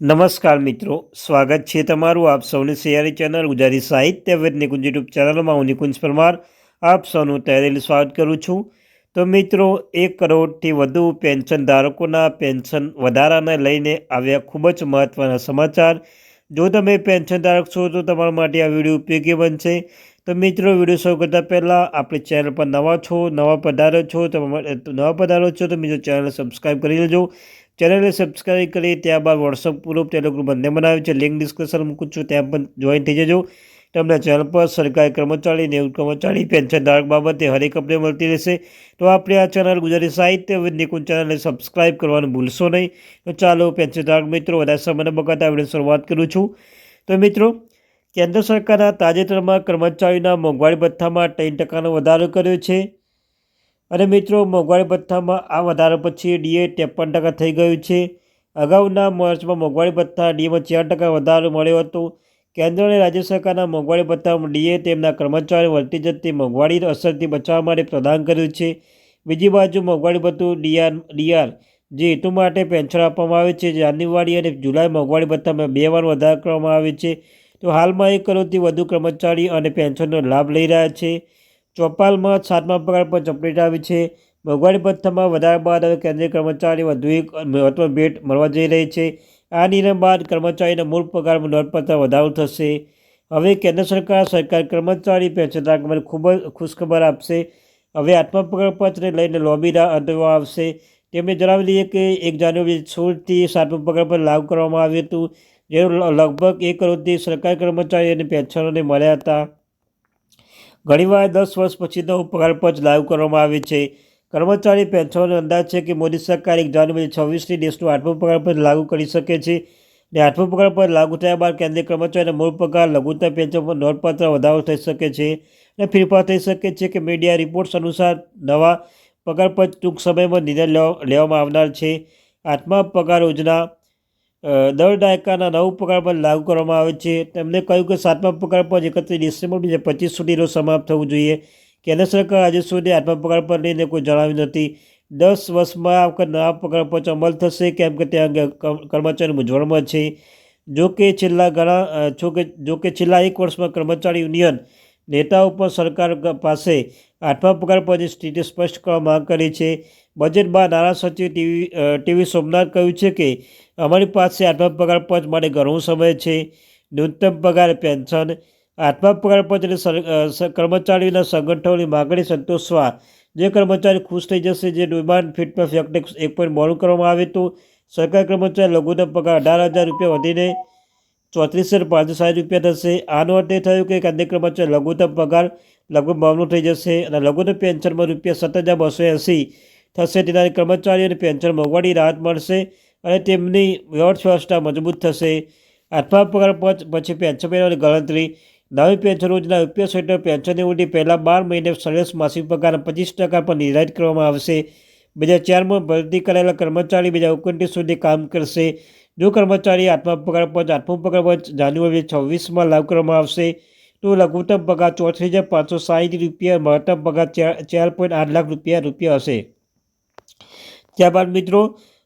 નમસ્કાર મિત્રો, સ્વાગત છે તમારું આપ સૌની સિયારી ચેનલ ગુજરાતી સાહિત્ય વેદ નિકુંજ યુટ્યુબ ચેનલમાં હું નિકુંજ પરમાર આપ સૌનું તહેરેલી સ્વાગત કરું છું. તો મિત્રો, એક કરોડથી વધુ પેન્શન ધારકોના પેન્શન વધારાને લઈને આવ્યા ખૂબ જ મહત્ત્વના સમાચાર. જો તમે પેન્શન ધારક છો, તો તમારા માટે આ વીડિયો ઉપયોગી બનશે. તો મિત્રો, વીડિયો શરૂ કરતાં પહેલાં આપણી ચેનલ પર નવા છો, નવા પધારો છો નવા પધારો છો, તો મિત્રો ચેનલ સબસ્ક્રાઈબ કરી લેજો. ચેનલને સબસ્ક્રાઈબ કરી ત્યારબાદ વોટ્સઅપ ગ્રુપ ટેલિગ્રુપ બંને બનાવ્યું છે. લિંક ડિસ્ક્રિપ્શન મૂકું છું, ત્યાં પણ જોઈન થઈ જજો. તમને ચેનલ પર સરકારી કર્મચારી નેવું કર્મચારી પેન્શન ધારક બાબતે હરેક અપડેટ મળતી રહેશે. તો આપણે આ ચેનલ ગુજરાતી સાહિત્ય નિકુંજ ચેનલને સબસ્ક્રાઈબ કરવાનું ભૂલશો નહીં. તો ચાલો પેન્શન ધારક મિત્રો, વધારે સમયને બગાડતા આપણે શરૂઆત કરું છું. તો મિત્રો, કેન્દ્ર સરકારના તાજેતરમાં કર્મચારીના મોંઘવારી ભથ્થામાં ત્રણ ટકાનો વધારો કર્યો છે. અને મિત્રો, મોંઘવારી ભથ્થામાં આ વધારા પછી ડીએ ત્રેપન ટકા થઈ ગયું છે. અગાઉના માર્ચમાં મોંઘવારી ભથ્થા ડીએમાં ચાર ટકા વધારો મળ્યો હતો. કેન્દ્ર અને રાજ્ય સરકારના મોંઘવારી ભથ્થામાં ડીએ તેમના કર્મચારીઓ વળતી જતી મોંઘવારી અસરથી બચાવવા માટે પ્રદાન કર્યું છે. બીજી બાજુ મોંઘવારી ભથ્થું ડીઆર ડીઆર, જે હેતુ માટે પેન્શન આપવામાં આવે છે. જાન્યુઆરી અને જુલાઈ મોંઘવારી ભથ્થામાં બે વાર વધારો કરવામાં આવે છે. તો હાલમાં એક કરોડથી વધુ કર્મચારી અને પેન્શનનો લાભ લઈ રહ્યા છે. ચોપાલમાં સાતમા પગાર પર ચપરેટ આવી છે. મોંઘવારી ભથ્થામાં વધારા બાદ હવે કેન્દ્રીય કર્મચારી વધુ એક મહત્વ ભેટ મળવા જઈ રહી છે. આ નિર્ણય બાદ કર્મચારીના મૂળ પગારમાં નોંધપાત્ર વધારો થશે. હવે કેન્દ્ર સરકાર સરકાર કર્મચારી પેન્શનધારક મને ખૂબ જ ખુશખબર આપશે. હવે આત્મા પગાર પત્રને લઈને લોબીના અંતરવા આવશે. તેમણે જણાવી દઈએ કે એક જાન્યુઆરી સોળથી સાતમા પર લાગુ કરવામાં આવ્યું હતું જે લગભગ એક કરોડથી સરકારી કર્મચારી અને પેન્શનોને મળ્યા હતા. ઘણીવાર દસ વર્ષ પછીનો પગાર પંચ લાગુ કરવામાં આવે છે. કર્મચારી પેન્શનનો અંદાજ છે કે મોદી સરકાર એક જાન્યુઆરી છવ્વીસથી દેશનું આઠમો પગાર લાગુ કરી શકે છે અને આઠમો પગાર પંચ લાગુ થયા બાદ કેન્દ્રીય કર્મચારીના મૂળ પગાર, લઘુત્તમ પેન્શનમાં નોંધપાત્ર વધારો થઈ શકે છે અને ફેરફાર થઈ શકે છે કે મીડિયા રિપોર્ટ્સ અનુસાર નવા પગાર પર ટૂંક સમયમાં નિર્ણય લેવામાં આવનાર છે. આઠમા પગાર યોજના દર દાયકાના નવ પગાર પર લાગુ કરવામાં આવે છે. તેમણે કહ્યું કે સાતમા પગાર પર એકત્રીસ ડિસેમ્બર બે હજાર પચીસ સુધીનો સમાપ્ત થવું જોઈએ. કેન્દ્ર સરકાર આજે સુધી આઠમા પગાર પર લઈને કોઈ જણાવ્યું નથી. દસ વર્ષમાં આ વખત નવા પગાર પર અમલ થશે, કેમ કે તે અંગે કર્મચારી મૂંઝવણમાં છે. જો કે છેલ્લા ઘણા જો કે છેલ્લા એક વર્ષમાં કર્મચારી યુનિયન નેતાઓ પર સરકાર પાસે આઠમા પગાર પરની સ્થિતિ સ્પષ્ટ કરવા માંગ કરી છે. બજેટ બાદ નાણાં સચિવ ટીવી ટીવી સોમનાથ કહ્યું છે કે, અમારી પાસે આઠમા પગાર પંચ માટે ઘણો સમય છે. ન્યૂનતમ પગાર પેન્શન, આઠમા પગાર પંચ કર્મચારીઓના સંગઠનોની માગણી સંતોષવા. જે કર્મચારી ખુશ થઈ જશે, જે ડિમાન્ડ ફિટમાં ફેક્ટ એક પોઈન્ટ મોડું કરવામાં આવે તો, સરકારી કર્મચારી લઘુત્તમ પગાર અઢાર હજાર રૂપિયા વધીને ચોત્રીસ પાંચસો સાઠ રૂપિયા થશે. આનો અર્થ એ થયું કે કેન્દ્રીય કર્મચારી લઘુત્તમ પગાર લગભગ બમણું થઈ જશે અને લઘુત્તમ પેન્શનમાં રૂપિયા સત્તર હજાર બસો એંસી થશે. તેનાથી કર્મચારીઓને પેન્શન મોંઘવારી રાહત મળશે અને તેમની અર્થવ્યવસ્થા મજબૂત થશે. આઠમા પગાર પછી પેન્શન મેળવવાની ગણતરી. નવી પેન્શન યોજના ઉપયોગ હેઠળ પેન્શનની ઉડી પહેલાં બાર મહિને સરેરાશ માસિક પગાર પચીસ ટકા પર નિર્ધારિત કરવામાં આવશે. બે હજાર ચારમાં ભરતી કરાયેલા કર્મચારી બીજા ઓગણત્રીસ સુધી કામ કરશે. જો કર્મચારી આત્મપગાર પગાર પંચ આઠમો પગાર પંચ જાન્યુઆરી છવ્વીસમાં લાગુ કરવામાં આવશે, તો લઘુત્તમ પગાર ચોત્રીસ હજાર પાંચસો સાઠ રૂપિયા, મહત્તમ પગાર ચાર પોઈન્ટ આઠ લાખ રૂપિયા રૂપિયા હશે. ત્યારબાદ મિત્રો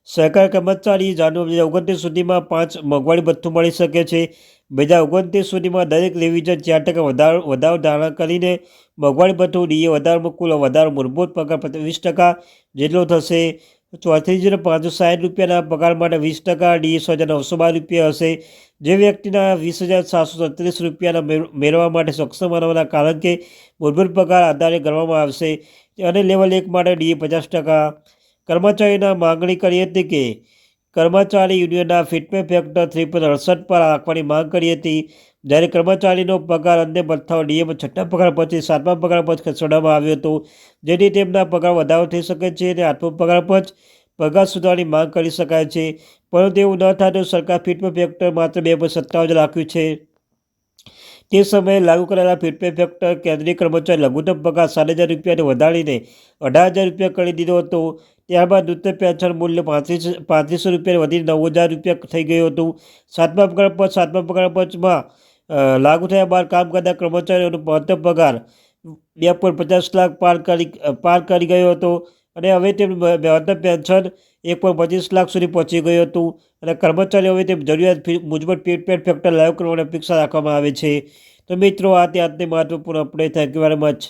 સરકાર કર્મચારી જાન્યુઆરી ઓગણત્રીસ સુધીમાં પાંચ મોંઘવારી ભથ્થું મળી શકે છે. બે હજાર ઓગણત્રીસ સુધીમાં દરેક રિવિઝન ચાર ટકા વધારો વધારો ધારણા કરીને મોંઘવારી ભથ્થું ડીએ વધારામાં કુલ વધારો મૂળભૂત પગાર વીસ ટકા જેટલો થશે. ચોત્રીસ હજાર પાંચસો સાઠ રૂપિયાના પગાર માટે વીસ ટકા ડીએ સો હજાર નવસો બાર રૂપિયા હશે. જે વ્યક્તિના વીસ હજાર સાતસો સત્રીસ રૂપિયાના મેળવવા માટે સક્ષમ બનાવવાના કારણ કે મૂળભૂત પગાર આધારે ગણવામાં આવશે. અને લેવલ એક માટે ડીએ પચાસ ટકા. કર્મચારીના માંગણી કરી હતી કે, કર્મચારી યુનિયનના ફિટમેન્ટ ફેક્ટર થ્રી પોઈન્ટ અડસઠ પર રાખવાની માંગ કરી હતી. જ્યારે કર્મચારીનો પગાર અન્ય ભથ્થાઓ નિયમ છઠ્ઠા પગાર પછી સાતમા પગાર પંચ ખસેડવામાં આવ્યો હતો, જેથી તેમના પગાર વધારો થઈ શકે છે અને આઠમો પગાર પંચ પગાર સુધારવાની માંગ કરી શકાય છે. પરંતુ એવું ન થાય તો સરકાર ફિટમેન્ટ ફેક્ટર માત્ર બે પોઈન્ટ સત્તાવન રાખ્યું છે. તે સમયે લાગુ કરાયેલા ફિટમેન્ટ ફેક્ટર કેન્દ્રીય કર્મચારી લઘુત્તમ પગાર સાત હજાર રૂપિયાને વધારીને અઢાર હજાર રૂપિયા કરી દીધો હતો. ત્યારબાદ નૃત્ય પેન્શન મૂલ્ય પાંત્રીસ પાંત્રીસો રૂપિયા વધીને નવ હજાર રૂપિયા થઈ ગયું હતું. સાતમા પગાર પંચ સાતમા પગાર પંચમાં લાગુ થયા બાદ કામ કરતા કર્મચારીઓનો મહત્તમ પગાર બે પોઈન્ટ પચાસ લાખ પાર કરી પાર કરી ગયો હતો અને હવે તેમનું મહત્તમ પેન્શન એક પોઈન્ટ પચીસ લાખ સુધી પહોંચી ગયું હતું અને કર્મચારીઓ હવે તેમ જરૂરિયાત મુજબ ટ્રીટમેન્ટ ફેક્ટર લાગુ કરવાની અપેક્ષા રાખવામાં આવે છે. તો મિત્રો, આ તે મહત્વપૂર્ણ update thank you very much